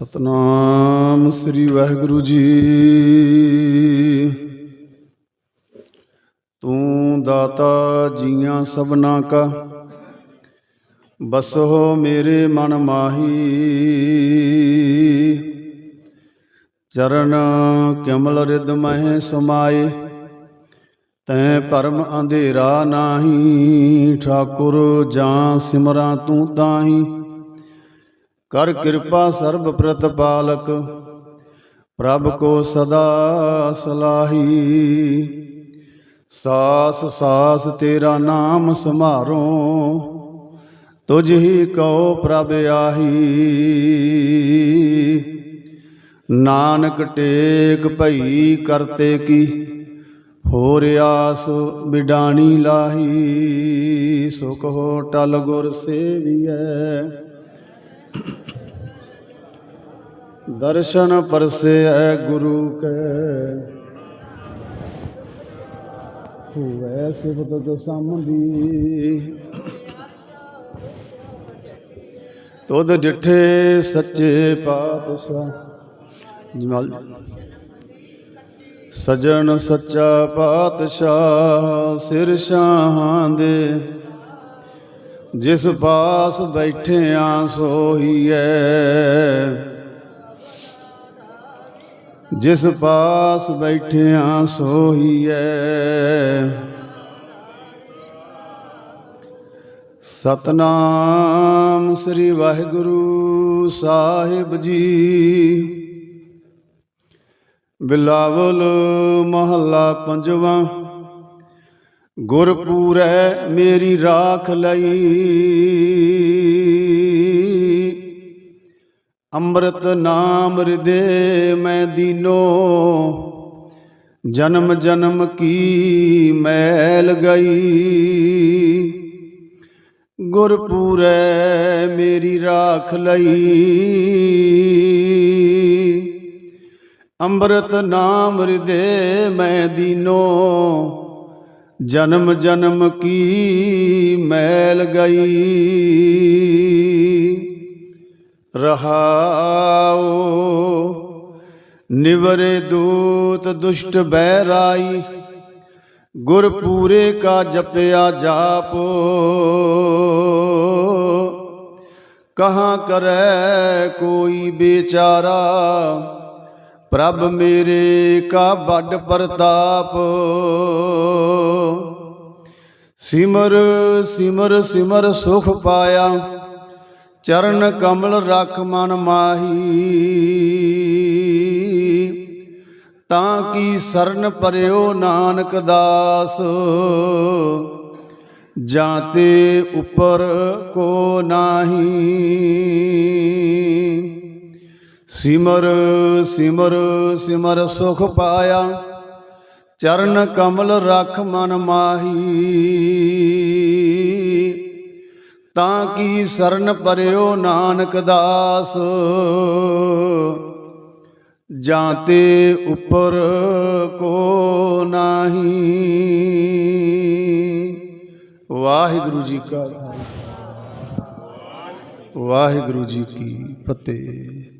ਸਤਨਾਮ ਸ੍ਰੀ ਵਾਹਿਗੁਰੂ ਜੀ। ਤੂੰ ਦਾਤਾ ਜੀਆਂ ਸਭਨਾ ਕਾ, ਬਸੋ ਮੇਰੇ ਮਨ ਮਾਹੀ। ਚਰਨ ਕਮਲ ਰਿਦ ਮਹਿ ਸਮਾਏ, ਤੈ ਪਰਮ ਅੰਧੇਰਾ ਨਾਹੀ। ਠਾਕੁਰ ਜਾਂ ਸਿਮਰਾਂ ਤੂੰ ਤਾਹੀ। ਕਰ ਕਿਰਪਾ ਸਰਬ ਪ੍ਰਤਪਾਲਕ ਪ੍ਰਭ ਕੋ ਸਦਾ ਸਲਾਹੀ। ਸਾਸ ਸਾਸ ਤੇਰਾ ਨਾਮ ਸਮਾਰੋ, ਤੁਝ ਹੀ ਕਉ ਪ੍ਰਭ ਆਹੀ। ਨਾਨਕ ਟੇਕ ਭਈ ਕਰਤੇ ਕੀ, ਹੋਰ ਆਸ ਬਿਡਾਣੀ ਲਾਹੀ। ਸੁਖ ਹੋ ਟਲ ਗੁਰ ਸੇਵੀਐ। ਦਰਸ਼ਨ ਪਰਸੇ ਪਰਸੈ ਗੁਰੂ ਕੈ। ਹੋਵੇ ਸਿਫਤ ਦਸੰਦੀ ਤੁਧ ਡਿਠੇ ਸੱਚੇ ਪਾਤਸ਼ਾਹ। ਜਮਾਲ। ਸਜਣ ਸੱਚਾ ਪਾਤਸ਼ਾਹ ਸਿਰ ਸ਼ਾਹਾਂ ਦੇ। ਜਿਸ ਪਾਸ ਬੈਠਿਆਂ ਸੋਹੀਐ। ਜਿਸ ਪਾਸ ਬੈਠਿਆਂ ਸੋਹੀਐ। ਸਤਨਾਮ ਸ੍ਰੀ ਵਾਹਿਗੁਰੂ ਸਾਹਿਬ ਜੀ। ਬਿਲਾਵਲ ਮਹੱਲਾ ਪੰਜਵਾਂ ਗੁਰਪੂਰੈ ਮੇਰੀ ਰਾਖ ਲਈ। ਅੰਮ੍ਰਿਤ ਨਾਮ ਹਿਰਦੇ ਮੈਂ ਦੀਨੋ, ਜਨਮ ਜਨਮ ਕੀ ਮੈਲ ਗਈ। ਗੁਰਪੂਰੈ ਮੇਰੀ ਰਾਖ ਲਈ। ਅੰਮ੍ਰਿਤ ਨਾਮ ਹਿਰਦੇ ਮੈਂ ਦੀਨੋ ਜਨਮ ਜਨਮ ਕੀ ਮੈਲ ਗਈ? ਰਹਾਉ ਨਿਵਰੇ ਦੂਤ ਦੁਸ਼ਟ ਬਹਿਰਾਈ ਗੁਰ ਪੂਰੇ ਕਾ ਜਪਿਆ ਜਾਪ। ਕਹਾਂ ਕਰੈ ਕੋਈ ਬੇਚਾਰਾ? ਪ੍ਰਭ ਮੇਰੇ ਕਾ ਵੱਡ ਪ੍ਰਤਾਪ। ਸਿਮਰ ਸਿਮਰ ਸਿਮਰ ਸੁਖ ਪਾਇਆ। ਚਰਨ ਕਮਲ ਰਖ ਮਨ ਮਾਹੀ। ਤਾਂ ਕੀ ਸਰਨ ਪਰਿਓ ਨਾਨਕ ਦਾਸ। ਜਾਂ ਤੇ ਉਪਰ ਕੋ ਨਾਹੀ। ਸਿਮਰ ਸਿਮਰ ਸਿਮਰ ਸੁਖ ਪਾਇਆ, ਚਰਨ ਕਮਲ ਰਖ ਮਨ ਮਾਹੀ। ਤਾਂ ਕੀ ਸਰਨ ਪਰਿਓ ਨਾਨਕ ਦਾਸ? ਜਾਂ ਤੇ ਉਪਰ ਕੋ ਨਾਹੀ? ਵਾਹਿਗੁਰੂ ਜੀ ਕਾ ਵਾਹਿਗੁਰੂ ਜੀ ਕੀ ਫਤਿਹ।